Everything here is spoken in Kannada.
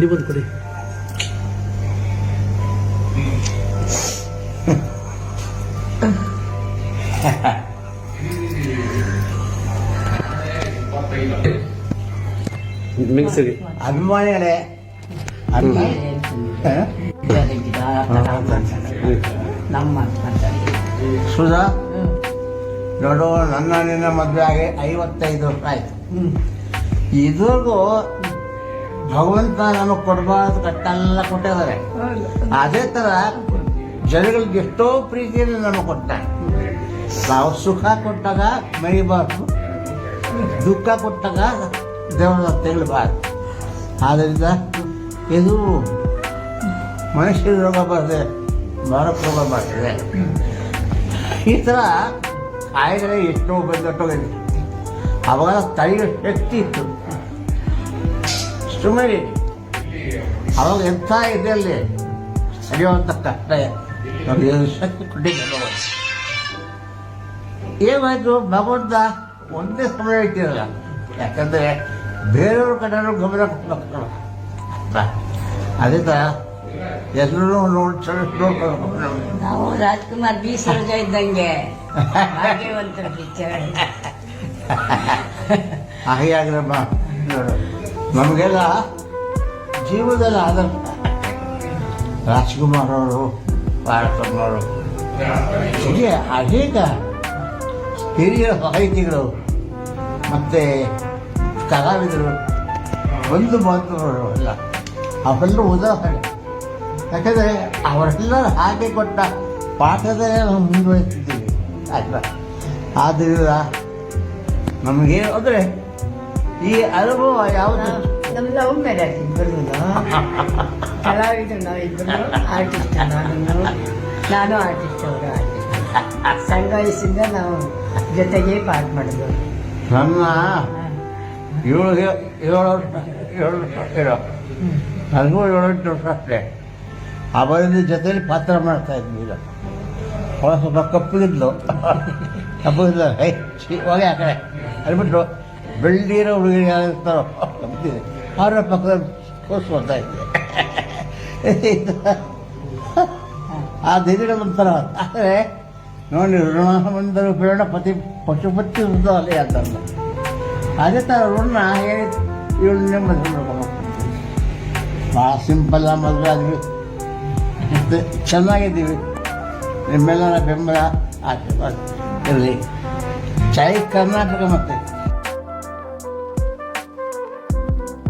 ನೀವೊಂದು ಕೊಡಿ. ಮಿಕ್ಸಿಗೆ ಅಭಿಮಾನಿಗಳೇ. ಅಲ್ಲ? ನಮ್ಮ ಸುಧಾ ದೊಡ್ಡ ನನ್ನ ನಿನ್ನ ಮದುವೆ ಆಗಿ ಐವತ್ತೈದು ವರ್ಷ ಆಯ್ತು ಇದುವರೆಗೂ ಭಗವಂತ ನಮಗೆ ಕೊಡಬಾರ್ದು ಕಟ್ಟೆಲ್ಲ ಕೊಟ್ಟಿದ್ದಾರೆ. ಅದೇ ಥರ ಜನಗಳಿಗೆ ಎಷ್ಟೋ ಪ್ರೀತಿಯನ್ನು ನಮಗೆ ಕೊಡ್ತಾರೆ ನಾವು ಸುಖ ಕೊಟ್ಟಾಗ ಮರಿಬಾರ್ದು ದುಃಖ ಕೊಟ್ಟಾಗ ದೇವರ ತೆಗಲಬಾರ್ದು ಆದ್ದರಿಂದ ಇದು ಮನುಷ್ಯ ರೋಗ ಬರ್ತದೆ ಮಾರಕ ರೋಗ ಬರ್ತದೆ ಈ ಥರ ಕಾಯಿಲೆ ಎಷ್ಟೋ ಬಂದಟ್ಟೋಗಿದೆ ಅವಾಗ ತಡೆಯೋ ಶಕ್ತಿ ಇತ್ತು. ಸುಮ್ಮನೆ ಅವಾಗ ಎಂಥ ಅಲ್ಲಿ? ಸರಿಯುವಂಥ ಕಷ್ಟ ಏನಾಯ್ತು ಭಗವಂತ ಒಂದೇ ಸಮಯ ಇಟ್ಟಿರಲ್ಲ. ಯಾಕಂದರೆ ಬೇರೆಯವ್ರ ಕಡೆಯೂ ಗಮನ ಕೊಡ್ಬೇಕಲ್ಲ ಅದರಿಂದ ಎಲ್ಲರೂ ನೋಡಿ ನಾವು ರಾಜ್ಕುಮಾರ್ ಬಿ ಸರೋಜ ಇದ್ದಂಗೆ. ಭಾಗ್ಯವಂತರ ಪಿಕ್ಚರ್ ಹಾಗೆ ಆಗ್ರಮ್ಮ ನೋಡು. ನಮಗೆಲ್ಲ ಜೀವನದಲ್ಲಿ ಆದರ್ಶ ರಾಜ್ಕುಮಾರ್ ಅವರು ಭಾರತಮ್ಮವರು ಹೀಗೆ ಅನೇಕ ಹಿರಿಯ ಸಾಹಿತಿಗಳು ಮತ್ತು ಕಲಾವಿದರು, ಬಂಧು ಬಾಂಧವರು ಎಲ್ಲ. ಅವೆಲ್ಲ ಉದಾಹರಣೆ. ಯಾಕಂದರೆ ಅವರೆಲ್ಲರೂ ಹಾಗೆ ಕೊಟ್ಟ ಪಾಠದಲ್ಲೇ ನಾವು ಮುಂದುವರಿತಿದ್ದೀವಿ ಅಲ್ವಾ ಆದ್ದರಿಂದ ನಮಗೆ ಅಂದರೆ ಈ ಅನುಭವ ಯಾವುದು? ನಮ್ಮ ಲವ್ ಮ್ಯಾರೇಜ್ ಇಬ್ಬರು ಕಲಾವಿದರು ನಾವು ಇಬ್ಬರು ಆರ್ಟಿಸ್ಟ್ ನಾನು ನಾನು ಆರ್ಟಿಸ್ಟ್ ಅವರು ಆರ್ಟಿಸ್ಟ್ ಸಂಘ ವಯಸ್ಸಿಂದ ನಾವು ಜೊತೆಗೆ ಪಾಠ ಮಾಡಿದ್ವು ನನ್ನ ಏಳು ಏಳು ವರ್ಷ ಏಳು ವರ್ಷ ಇರೋ. ನನಗೂ ಏಳೆಂಟು ವರ್ಷ ಅಷ್ಟೇ. ಅವರಿಂದ ಜೊತೆಲಿ ಪಾತ್ರ ಮಾಡ್ತಾ ಇದ್ವಿ ಈಗ. ಅವಳ ಸ್ವಲ್ಪ ಕಪ್ಪಗಿದ್ಲು ಕಪ್ಪಗಿದ್ಲು ಹೇ ಹೋಗಿ ಆ ಕಡೆ. ಬೆಳ್ಳಿರೋ ಹುಡುಗಿ ಯಾರು ಇರ್ತಾರೋ ಪಕ್ಕದ ಕೋಸ್ ಬರ್ತಾ ಇದ್ದೆ ಆ ದಿನ ಒಂಥರ ಆದರೆ ನೋಡಿ ಋಣವಂತರು ಪ್ರೇರಣ ಪತಿ ಪಶುಪತಿ ಅಲ್ಲಿ ಅಂತಲ್ಲ ಅದೇ. ಥರ ಋಣ ಹೇಳಿ ಇವಳನ್ನೇ ಮದುವೆ ಮಾಡ್ಕೊಂಡು ಭಾಳ ಸಿಂಪಲ್ ಮದುವೆ ಆದ್ವಿ. ಚೆನ್ನಾಗಿದ್ದೀವಿ. ನಿಮ್ಮೆಲ್ಲರ ಬೆಂಬಲ ಇರಲಿ. ಚೈ ಕರ್ನಾಟಕ ಮತ್ತೆ.